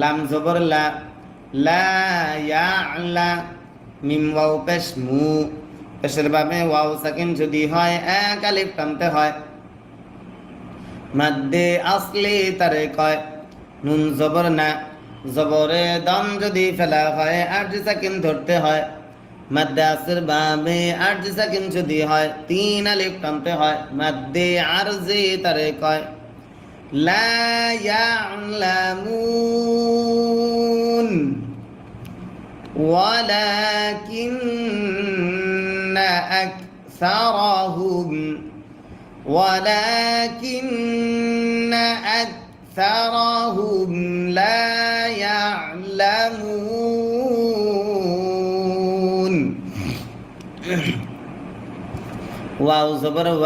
লাম জবর লা লা ইয়া লা মিম ওয়াও পেশ মু পেশের বাবে ওয়াও সাকিন যদি হয়, এক আলিফ টানতে হয়। মাদ্দে আসলি তারে কয়, নুন জবর না। জবরে দম যদি ফেলা হয়, আট সাকিন ধরতে হয়। মাদ্দে আসর বাবে আট সাকিন যদি হয়, তিন আলিফ টানতে হয়। মাদ্দে আরজি তারে কয় لا يعلمون. ولكن أكثرهم ولكن أكثرهم لا يعلمون. واو زبر و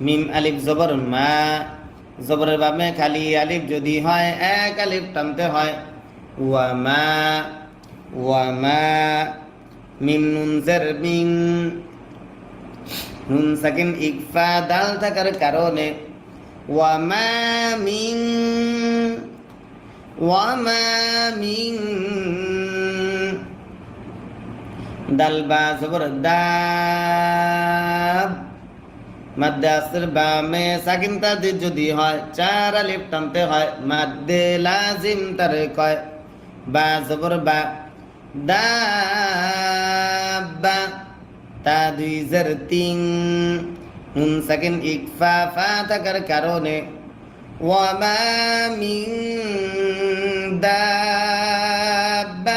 ميم ألف زبر ما. জবরের বামে খালি আলিফ যদি হয়, এক আলিফ টানতে হয়। ওয়া মা ওয়া মা মিম নুন জের মিং নুন সাকিন ইকফা, দাল থাকার কারণে। ওয়া মা মিং ওয়া মা দাল বা জবর দাব মাদ্দে আসর বামে সাকিন তাদের যদি হয় চার আলিফ টানতে হয় মাদ্দে লাজিম তারে কয় বা জবর বা দাব্বা তা দুই জের তিন নুন সাকিন ইকফা ফা থাকার কারণে ওয়ামা মিন দাব্বাতিন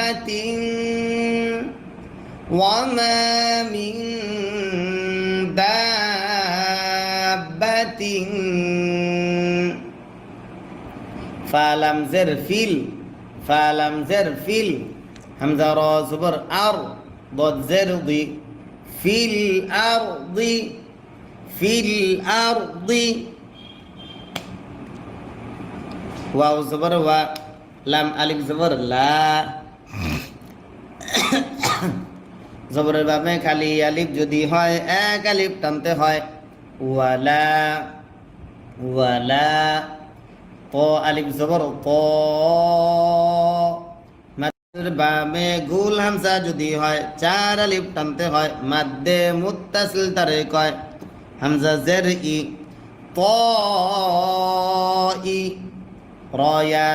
ওয়ামা মিন ফালাম জের ফালাম জের ফিল, হামজা র জবর বদ জের দি, ফিল আর দি, ফিল আর দি। ওয়াও জবর লা। জবরের বাবে খালি আলিপ যদি হয়, এক আলিফ টানতে হয়। ওয়ালা ওয়ালা। ক আলিফ, জবর ক বামে গুল হামসা যদি হয়, চার আলিফ টানতে হয়, মাদ্দে মুত্তাসিল তারে কয়, হামজা জের ই ত ই রয়া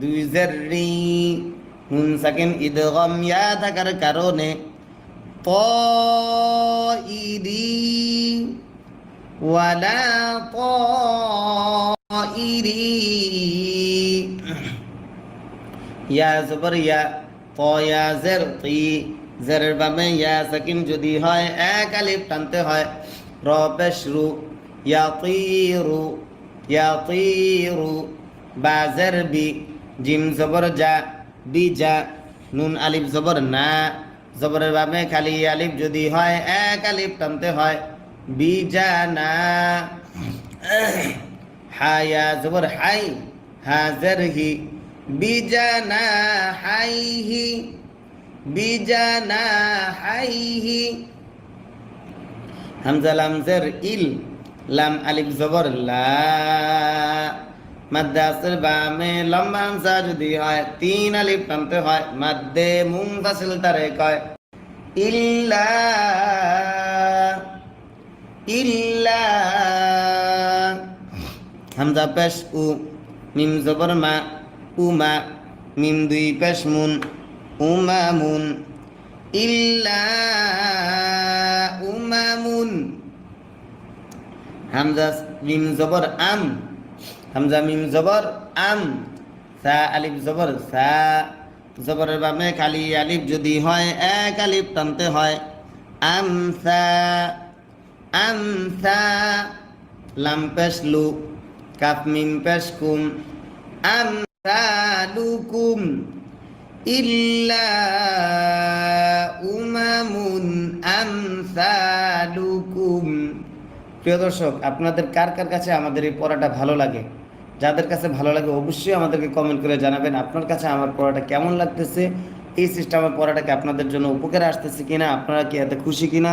দুই জের রি হুন সাকিন ইদগম ইয়া থাকার কারণে ত ইরি ওয়ালা ত যদি হয় এক আলিফ টানতে হয় র ইয়া বা বি জিম জবর যা বি যা নুন আলিফ জবর না জবরের বামে খালি আলিফ যদি হয় এক আলিফ টানতে হয় বি যা না হায়া জবর হাই, হাজার হি, বিজানা হাইহি বিজানা হাইহি হামজা লাম জের ইল, লাম আলিফ জবর লা। মাদ্দে আসর বামে লম্বা হামজা যদি হয়, তিন আলিফ টানতে হয়, মাদ্দে মুনফাসিল তারে কয়, ইল্লা ইল্লা। হামজা পেশ উ, মিম জবর মা উমা মিম দুই পেশ মুন উমামুন ইল্লা উমামুন হামজা মিম জবর আম, হামজা মিম জবর আম। সা আলিফ জবর সা, জবরের বামে খালি আলিফ যদি হয়, এক আলিফ টানতে হয়। আমসা আমসা লাম পেশ লু। কাফ মিম পেশ কুম আমসালুকুম ইল্লা উমামুন আমসালুকুম। প্রিয় দর্শক, আপনাদের কার কার কাছে আমাদের এই পড়াটা ভালো লাগে? যাদের কাছে ভালো লাগে, অবশ্যই আমাদেরকে কমেন্ট করে জানাবেন, আপনার কাছে আমার পড়াটা কেমন লাগতেছে? এই সিস্টেমের পড়াটাকে আপনাদের জন্য উপকারে আসতেছে কিনা? আপনারা কি এত খুশি কিনা?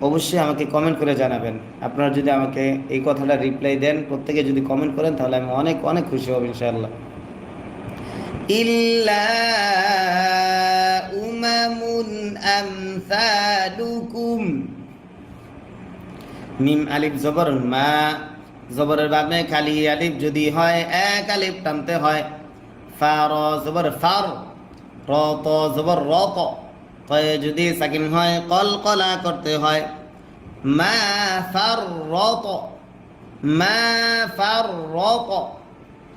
অবশ্যই আমাকে কমেন্ট করে জানাবেন। আপনারা যদি আমাকে এই কথাটা রিপ্লাই দেন প্রত্যেকে যদি কমেন্ট করেন তাহলে আমি অনেক অনেক খুশি হব ইনশাআল্লাহ। ইল্লা উমামুন আমসালুকুম। মিম আলিফ জবর মা জবরের বামে খালি আলিফ যদি হয় এক টানতে হয়। ফা জবর ফার রত জবর রত কয়ে যদি সাকিম হয় কল কলা করতে হয়। মা ফার রত মা ফার রত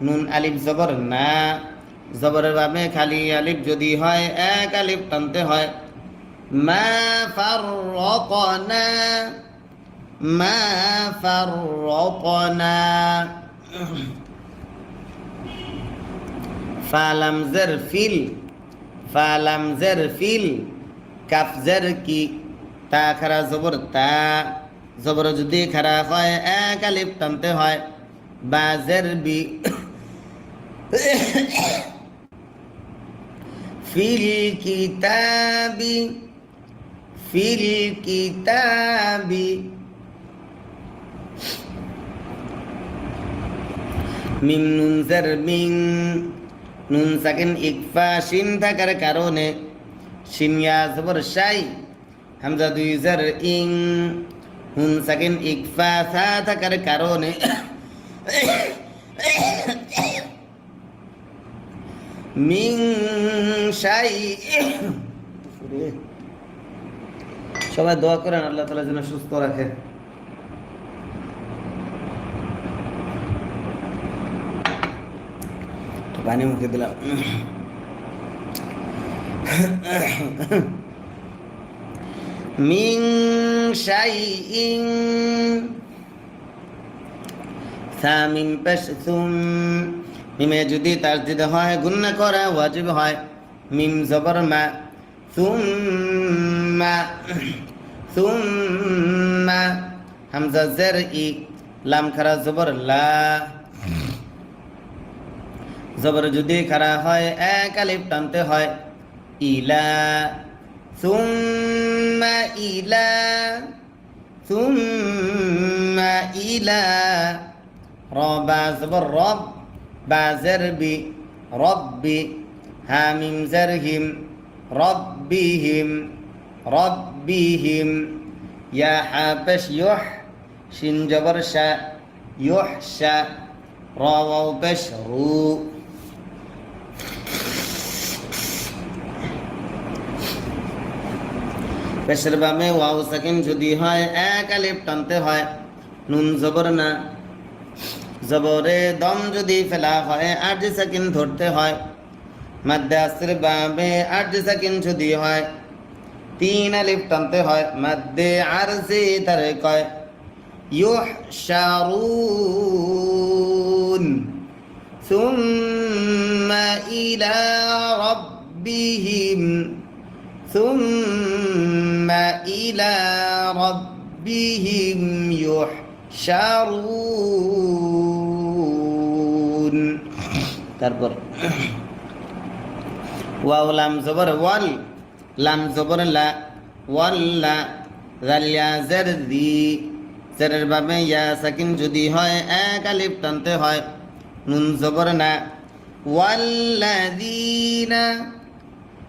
নুন, আলিফ, জবর, না। জবরের বাবে খালি আলিফ যদি হয়, এক আলিপ টানতে হয়। মা ফার না। মা ফার না। ফালামজের ফিল ফালামজের ফিল। কাফজার কি? তা খারা জবর, তা জবর যদি খারা হয়, এক আলিফ টানতে হয়। বাজের বি ফিল কিতাবি ফিল কিতাবি। মিম নুন জার মিং, নুন সাকিন ইকফা শিন থাকার কারণে শিন ইয়া জবর শাই হামজা দুই জার ইং নুন সাকিন ইকফা সা থাকার কারণে মিং শাই সবাই দোয়া করেন, আল্লাহ তালা যেন সুস্থ রাখে। পানি মুখে দিলাম। মিং শাইইং সামিম পেশ সুম মিমে যদি তাসদিদ হয়, গুন্না করা ওয়াজিব হয়। মিম জবর মা সুম্মা সুম্মা হামজা জের ই, লাম খারা জবর লা। জবর যদি খারা হয়, এক আলিফ টানতে হয়। ইলা সুম্মা ইলা সুম্মা ইলা রবা জবর রব বা জেরবি রব্বি হামিম জেরহিম রব্বিহিম রব্বিহিম ইয়া হাপেশ ইউহ শিন জবর শা ইউহ শা রাওয়াও পেশ রু পেশের বামে ওয়াও সাকিন যদি হয় এক আলিফ টানতে হয় নুন জবর না জবরে দম যদি ফেলা হয় আট সাকিন ধরতে হয় মাদ্দে আসের বামে আট সাকিন যদি হয় তিন আলিফ টানতে হয় মাদ্দে আর সে তারে কয় يحشرون ثم إلى ربهم ثم إلى ربهم يحشرون তারপর ওয়াও লাম জবর ওয়াল লাম জবর লা ওয়াল্লা জালিয়া জার দি জারের বাবে ইয়া সাকিন যদি হয় এক আলিফ টানতে হয় নুন জবর না ওয়াল্লাযীনা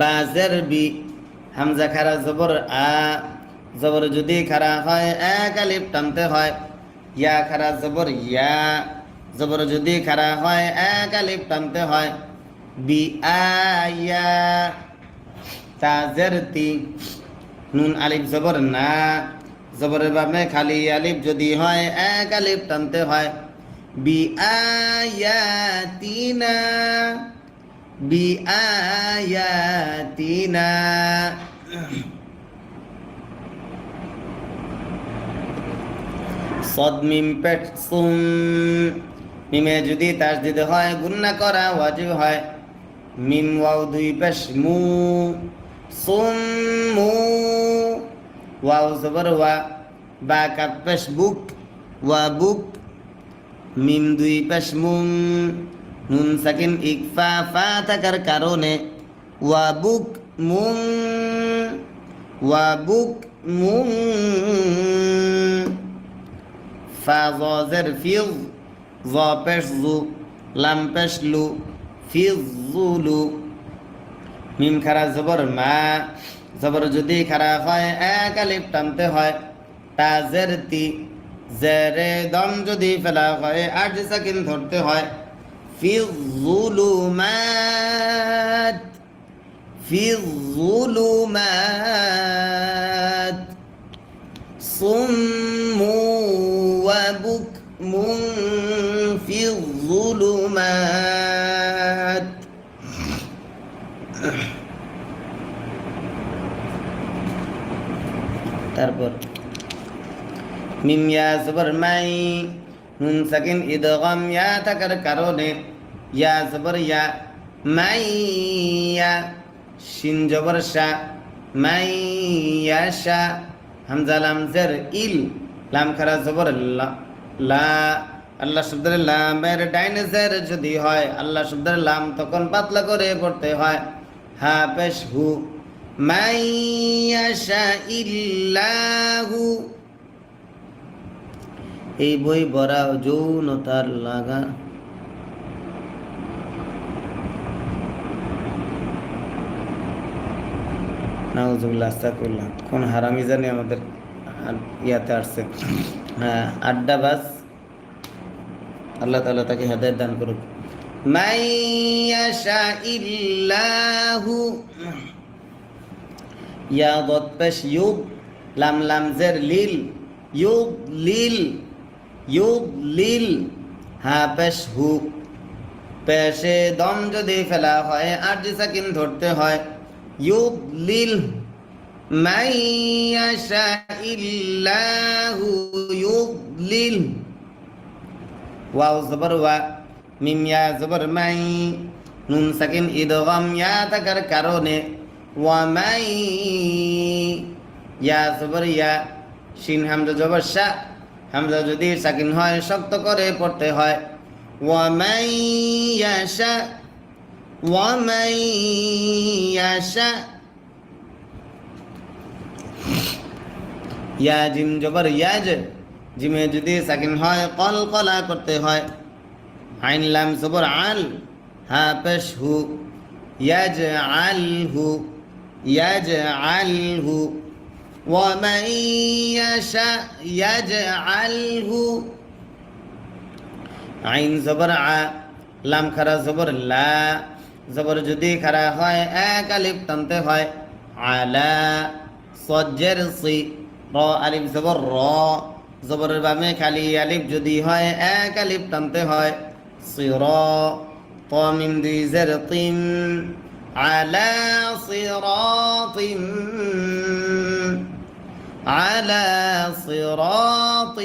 বাজের বি, হামজা খারা জবর আ, জবর যদি খারা হয়, এক আলিফ টানতে হয়। ইয়া খারা জবর ইয়া, জবর যদি খারা হয়, এক আলিফ টানতে হয়। বি আয়া তাজের তি, নুন আলিফ জবর না, জবরের বাবে খালি আলিফ যদি হয়, এক আলিফ টানতে হয়। বি আয়াতিনা আয়াতিনা صد মিম পেট সুম। মিমে যদি তাসদিদ হয়, গুন্না করা ওয়াজিব হয়। মিম ওয়াও দুই পেশ মু। সুম মু ওয়াও জবর ওয়া। বা কাপ পেশ বুক। ওয়া বুক। মিম দুই পেশ মুম। নুন সাকিন ইকফা ফা থাকার কারণে ওয়া বুক মুম ওয়া বুক মুম, ফা জের ফিজ জ পেশ জু লাম পেশ লু ফিজ জুলু মিম খারা জবর মা, জবর যদি খারা হয়, এক আলিফ টানতে হয়। তা জের তি জেরে দম যদি ফেলা হয়, আট সেকেন্ড ধরতে হয়। ফি জুলুমাত ফি জুলুমাত صم وبكم في الظلمات তারপর মিম ইয়া জবর মাই নুন সাকিন ইদগাম ইয়া থাকার কারণে ইয়া জবর ইয়া মাই ইয়া শিন জবর শা মাই ইয়া শা, হামজা লাম জের ইল, লাম খারা জবর লা আল্লাহ শব্দের লামের ডাইনে জের যদি হয়, আল্লাহ শব্দের লাম তখন পাতলা করে পড়তে হয়। হা পেশ হু মাইয়াশা ইল্লাহু, এই বই বরা যৌনতার লাগা। নাউজুবিল্লাহ আস্তাকুল্লাহ কোন হারামি জানি আমাদের ইয়াতে আসছে। হ্যাঁ আড্ডাবাজ আল্লাহ তাআলা তাকে হেদায়েত দান করুক। ইয়া দত পেশ ইউব লাম লাম জের লিল ইউব লিল ইউব লিল, হা পেশ হু। পেশে দম যদি ফেলা হয়, আর সাকিন ধরতে হয় ইউব লিল মাইয়াশা ইল্লাহু ইউদলিল ওয়াও জবর ওয়া মিম ইয়া জবর মাই নুন সাকিন ইদগাম ইয়া কারণে ওয়া মাই ইয়া শিন হামজা জবর শা হামজা যদি সাকিন হয়, শক্ত করে পড়তে হয়. ওয়া ওয়া মাই ইয়াশা ইয়া জিম জবর ইয়াজ জিমে যদি সাকিন হয় কল কলা করতে হয় আইন লাম জবর আল হা পেশ হু ইয়াজ আল হু ইয়াজ আল হু ومن يشاء يجعله আইন জবর আ লাম খারা জবর লা জবর যদি খারা হয় এক আলিফ টানতে হয় আলা সজ্জের সি র আলিফ জবর র জবরের বামে খালি আলিফ যদি হয় এক আলিফ টানতে হয় সির ত মিম দুই জের তিন আলা সিরাতিম على صراط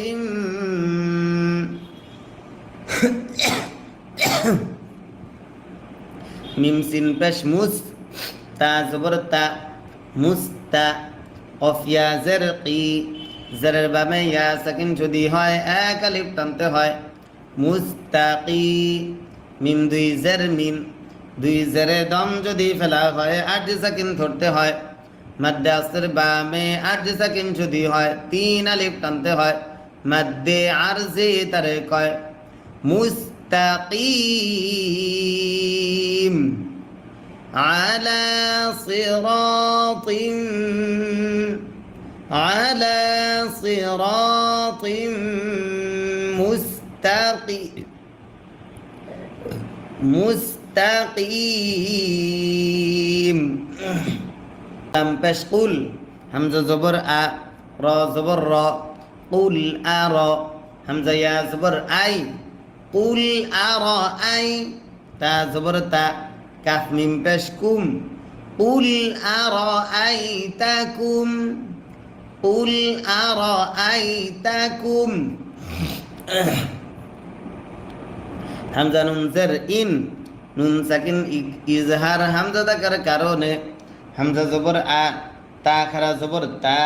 মিম সিন পেশ মুস, তা জবর তা মুস্তা অফিয়া জের কি জেরের বামে ইয়া সাকিন যদি হয়, এক আলিফ টানতে হয়। মুস্তাকি মিম দুই জের মিম, দুই জেরে দম যদি ফেলা হয়, আট সাকিন ধরতে হয়। মাদ্দে আসর বামে আট সাকিন যদি হয়, তিন আলিফ টানতে হয়। মাদ্দে আর আরজে তারে কয় مستقيم على صراط على صراط مستقيم مستقيم. لم قل؟ همزة زبر أ را زبر را قل أرى همزة يا زبر أي. কুল আর আই তা জবর তা কাফ মিম পেশ কুম। কুল আর আই তা কুম। কুল আর আই তা কুম। হামজা নুনসের ইন, নুন সাকিন ইজহার হামজা দাকার কারণে হামজা জবর আ, তা খারা জবর তা।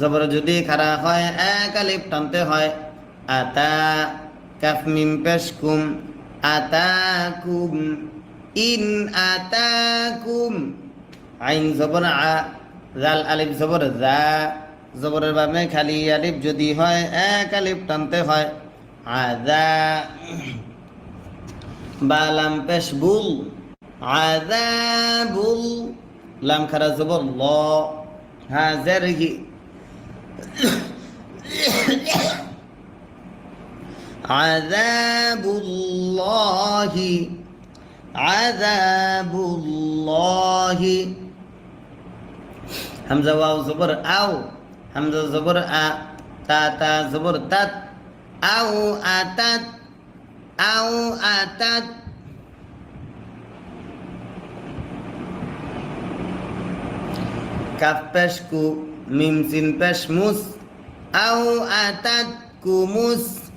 জবর যদি খারা হয়, এক আলিফ টানতে হয়। আতা কাফ মিম পেশ কুম আতাকুম ইন আতাকুম। আইন জবর আ, জাল আলিফ জবর জা, জবরের বামে খালি আলিফ যদি হয়, এক আলিফ টানতে হয়। আদা বা লাম পেশ বুল আদাবুল লাম খারা জবর ল, হাজার عذاب الله عذاب الله همزه واو زبر أو همزه زبر أ تا تا زبر تات أو أتات أو أتات كاف بشكو ميم سين بشموس أو أتات كوموس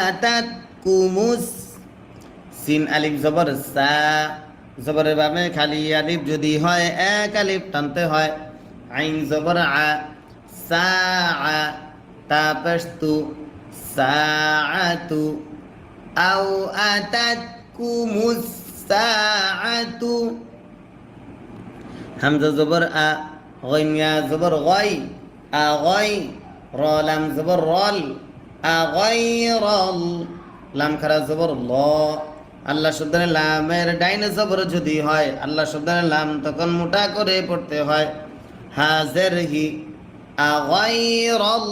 আতাত কুমুস সিন আলিফ জবর সা জবরের বামে খালি আলিফ যদি হয় এক আলিফ টানতে হয়। আইন জবর আ সা আ তা পেশতু সাআতু আও আতাত কুমুস হামজা জবর আ গইয়া জবর গই। আ গই র লাম জবর রল। লাম খারা জবর ল। আল্লাহ শব্দের লামের ডাইনে জবর যদি হয়, আল্লাহ শব্দের লাম তখন মোটা করে পড়তে হয়। হাজের হি আ গইরল্লাহি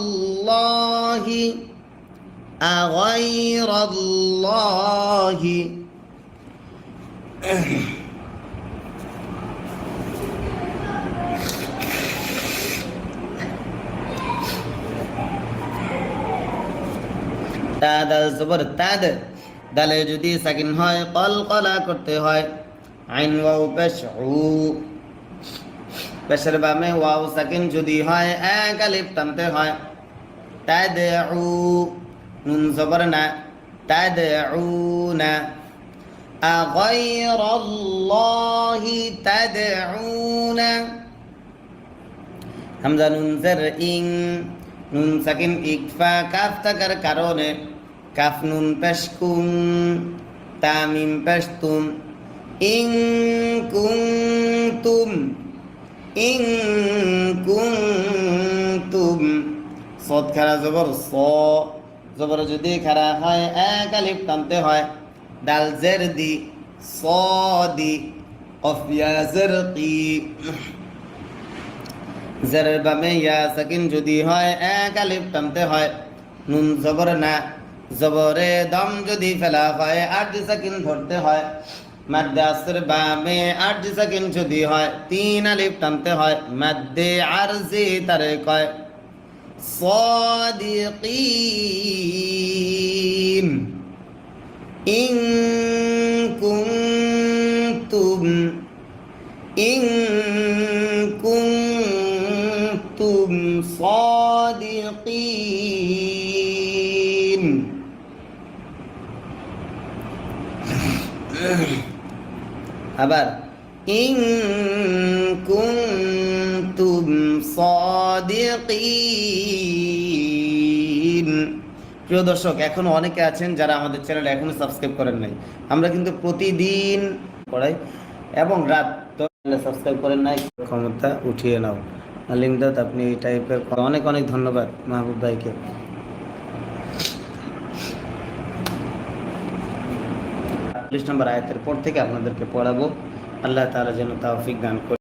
তা দাল জবর তাদ দালে যদি সাকিন হয় কল কলা করতে হয় আইন ওয়াও পেশ উ পেশের বামে ওয়াও সাকিন যদি হয় এক আলিফ টানতে হয় তাদ উ নুন জবর না তাদ উ না أغير الله تدعون হামজা নুন জের ইং নুন সাকিন ইকফা কাফ থাকার কারণে কাফ নুন পেশ তামিম পেশ তুম ইং কুং তুম ইং কুং তুম সদ খারা জবর স, জবর যদি খারা হয়, এক আলিফ টানতে হয়। ডাল জের দি, স দি অফিয়া জের কি। জেরের বামে ইয়া সাকিন যদি হয়, এক আলিফ টানতে হয়। নুন জবর না জবরে দম যদি ফেলা হয় আট সাকিন ধরতে হয় মাদ্দে আসর বামে আট সাকিন যদি হয় তিন আলিফ টানতে হয় মাদ্দে আরজি তারে কয় صادقين إن كنتم إن كنتم صادقين আবার ইং কুনতুম সাদিকিন। প্রিয় দর্শক, এখনও অনেকে আছেন যারা আমাদের চ্যানেল এখনও সাবস্ক্রাইব করেন নাই। আমরা কিন্তু প্রতিদিন পড়াই এবং রাত সাবস্ক্রাইব করেন নাই। ক্ষমতা উঠিয়ে নাও। লিমদাদ আপনি এই টাইপের অনেক অনেক ধন্যবাদ মাহবুব ভাইকে। চল্লিশ নম্বর আয়াতের পর থেকে আপনাদেরকে পড়াবো। আল্লাহ তালা যেন তাওফিক দান করে।